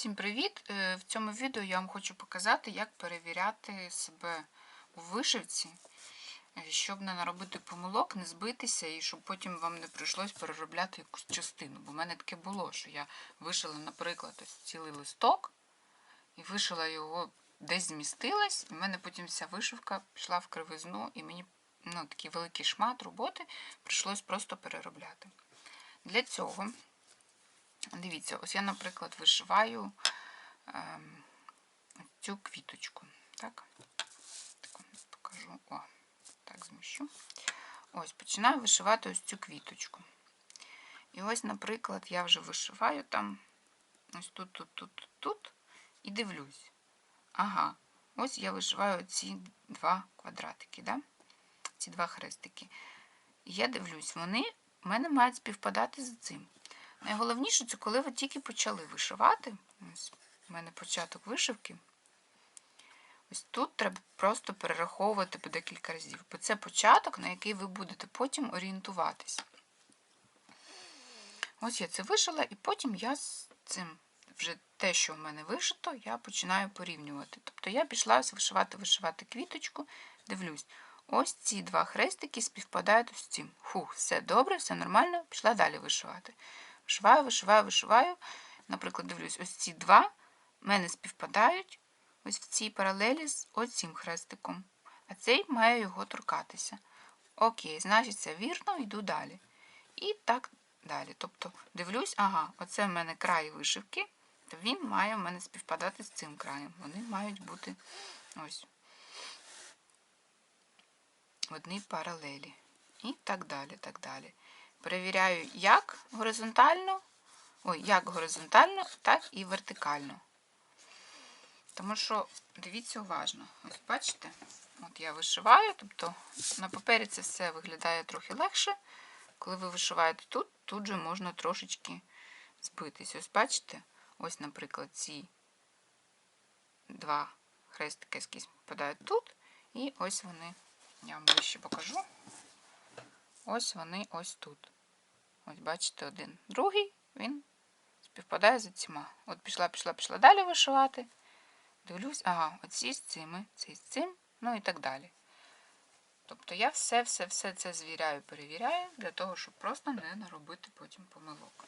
Всім привіт! Е, В цьому відео я вам хочу показати, як перевіряти себе у вишивці, е, щоб не наробити помилок, не збитися і щоб потім вам не прийшлось переробляти якусь частину. Бо в мене таке було, що я вишила, наприклад, ось цілий листок і вишила його десь змістилась, і в мене потім вся вишивка пішла в кривизну, і мені ну, такий великий шмат роботи прийшлось просто переробляти. Для цього Дивіться, ось я, наприклад, вишиваю ем, цю квіточку. Так, покажу. О, так зміщу. Ось, починаю вишивати ось цю квіточку. І ось, наприклад, я вже вишиваю там ось тут, тут, тут, тут і дивлюсь. Ага, ось я вишиваю ці два квадратики, да? ці два хрестики. І я дивлюсь, вони в мене мають співпадати з цим. Найголовніше це коли ви тільки почали вишивати. Ось у мене початок вишивки. Ось тут треба просто перераховувати по декілька разів. Бо це початок, на який ви будете потім орієнтуватися. Ось я це вишила, і потім я з цим вже те, що в мене вишито, я починаю порівнювати. Тобто я пішла вишивати, вишивати квіточку, дивлюсь. Ось ці два хрестики співпадають з цим. Фух, все добре, все нормально, пішла далі вишивати. Вишиваю, вишиваю, вишиваю. Наприклад, дивлюсь, ось ці два в мене співпадають ось в цій паралелі з оцим хрестиком. А цей має його торкатися. Окей, значить, це вірно, йду далі. І так далі. Тобто, дивлюсь, ага, оце в мене край вишивки, то він має в мене співпадати з цим краєм. Вони мають бути ось в одній паралелі. І так далі, так далі. Перевіряю як горизонтально, ой, як горизонтально, так і вертикально. Тому що, дивіться уважно, ось бачите, от я вишиваю, тобто на папері це все виглядає трохи легше. Коли ви вишиваєте тут, тут же можна трошечки збитись. Ось бачите, ось, наприклад, ці два хрестики, які спадають тут, і ось вони, я вам ближче покажу. Ось вони ось тут. Ось, бачите, один. Другий, він співпадає за цими. От пішла, пішла, пішла далі вишивати. Дивлюсь, ага, оці з цими, цей з цим, ну і так далі. Тобто я все-все-все це звіряю, перевіряю, для того, щоб просто не наробити потім помилок.